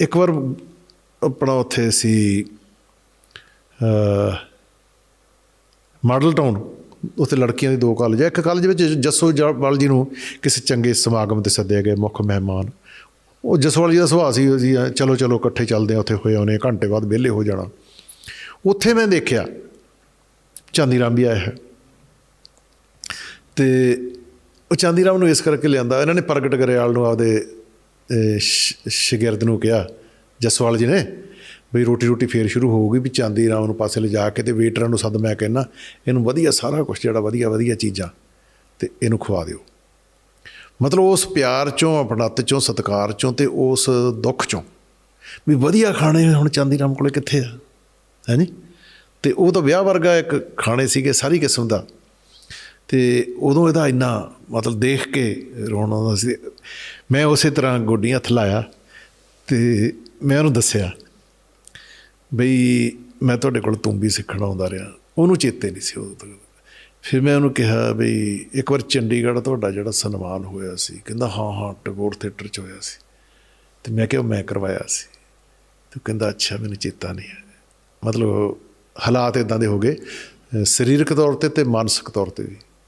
ਇੱਕ ਵਾਰ ਆਪਣਾ ਉੱਥੇ ਸੀ ਮਾਡਲ ਟਾਊਨ, ਉੱਥੇ ਲੜਕੀਆਂ ਦੇ ਦੋ ਕਾਲਜ ਹੈ ਇੱਕ ਕਾਲਜ ਵਿੱਚ ਜੱਸੋ ਜਵਾਲ ਜੀ ਨੂੰ ਕਿਸੇ ਚੰਗੇ ਸਮਾਗਮ ਤੇ ਸੱਦਿਆ ਗਿਆ ਮੁੱਖ ਮਹਿਮਾਨ। ਉਹ ਜਸਵਾਲ ਜੀ ਦਾ ਸੁਭਾਅ ਸੀ ਜੀ ਚਲੋ ਚਲੋ, ਇਕੱਠੇ ਚੱਲਦੇ ਆ, ਉੱਥੇ ਹੋਏ ਆਉਨੇ ਘੰਟੇ ਬਾਅਦ ਵਿਹਲੇ ਹੋ ਜਾਣਾ। ਉੱਥੇ ਮੈਂ ਦੇਖਿਆ, ਚਾਂਦੀ ਰਾਮ ਵੀ ਆਇਆ ਹੈ। ਤੇ ਉਹ ਚਾਂਦੀ ਰਾਮ ਨੂੰ ਇਸ ਕਰਕੇ ਲਿਆਂਦਾ, ਇਹਨਾਂ ਨੇ ਪ੍ਰਗਟ ਗਰੇਵਾਲ ਨੂੰ ਆਪਦੇ ਸ਼ਗਿਰਦ ਨੂੰ ਕਿਹਾ, ਜਸਵਾਲ ਜੀ ਨੇ ਵੀ ਰੋਟੀ ਰੋਟੀ ਫੇਰ ਸ਼ੁਰੂ ਹੋਊਗੀ, ਵੀ ਚਾਂਦੀ ਰਾਮ ਨੂੰ ਪਾਸੇ ਲਿਜਾ ਕੇ ਤੇ ਵੇਟਰਾਂ ਨੂੰ ਸੱਦ ਮੈਂ ਕਹਿੰਦਾ, ਇਹਨੂੰ ਵਧੀਆ ਸਾਰਾ ਕੁਝ ਜਿਹੜਾ ਵਧੀਆ ਵਧੀਆ ਚੀਜ਼ਾਂ, ਤੇ ਇਹਨੂੰ ਖਵਾ ਦਿਓ। ਮਤਲਬ ਉਸ ਪਿਆਰ ਚੋਂ, ਅਪਣਤ ਚੋਂ, ਸਤਿਕਾਰ ਚੋਂ ਤੇ ਉਸ ਦੁੱਖ ਚੋਂ, ਵੀ ਵਧੀਆ ਖਾਣੇ ਹੁਣ ਚਾਂਦੀ ਰਾਮ ਕੋਲੇ ਕਿੱਥੇ ਆ ਹੈਨੀ ਤੇ ਉਹ ਤਾਂ ਵਿਆਹ ਵਰਗਾ ਇੱਕ ਖਾਣੇ ਸੀਗੇ ਸਾਰੀ ਕਿਸਮ ਦਾ, ਤੇ ਉਦੋਂ ਇਹਦਾ ਇੰਨਾ ਮਤਲਬ ਦੇਖ ਕੇ ਰੋਣ ਆਉਂਦਾ ਸੀ ਮੈਂ ਉਸੇ ਤਰ੍ਹਾਂ ਗੋਡੀਆਂ ਹੱਥ ਲਾਇਆ ਤੇ ਮੈਂ ਉਹਨੂੰ ਦੱਸਿਆ, ਬਈ ਮੈਂ ਤੁਹਾਡੇ ਕੋਲ ਤੂੰਬੀ ਸਿੱਖਣ ਆਉਂਦਾ ਰਿਹਾ। ਉਹਨੂੰ ਚੇਤੇ ਨਹੀਂ ਸੀ ਉਦੋਂ ਤੱਕ। ਫਿਰ ਮੈਂ ਉਹਨੂੰ ਕਿਹਾ, ਬਈ ਇੱਕ ਵਾਰ ਚੰਡੀਗੜ੍ਹ ਤੁਹਾਡਾ ਜਿਹੜਾ ਸਨਮਾਨ ਹੋਇਆ ਸੀ, ਕਹਿੰਦਾ, ਹਾਂ ਹਾਂ, ਟੈਗੋਰ ਥੀਏਟਰ 'ਚ ਹੋਇਆ ਸੀ। ਤੇ ਮੈਂ ਕਿਹਾ ਉਹ ਮੈਂ ਕਰਵਾਇਆ ਸੀ। ਤੇ ਕਹਿੰਦਾ, ਅੱਛਾ, ਮੈਨੂੰ ਚੇਤਾ ਨਹੀਂ ਹੈ ਮਤਲਬ ਹਾਲਾਤ ਇਦਾਂ ਦੇ ਹੋ ਗਏ ਸਰੀਰਕ ਤੌਰ ਤੇ ਤੇ ਮਾਨਸਿਕ ਤੌਰ ਤੇ ਵੀ।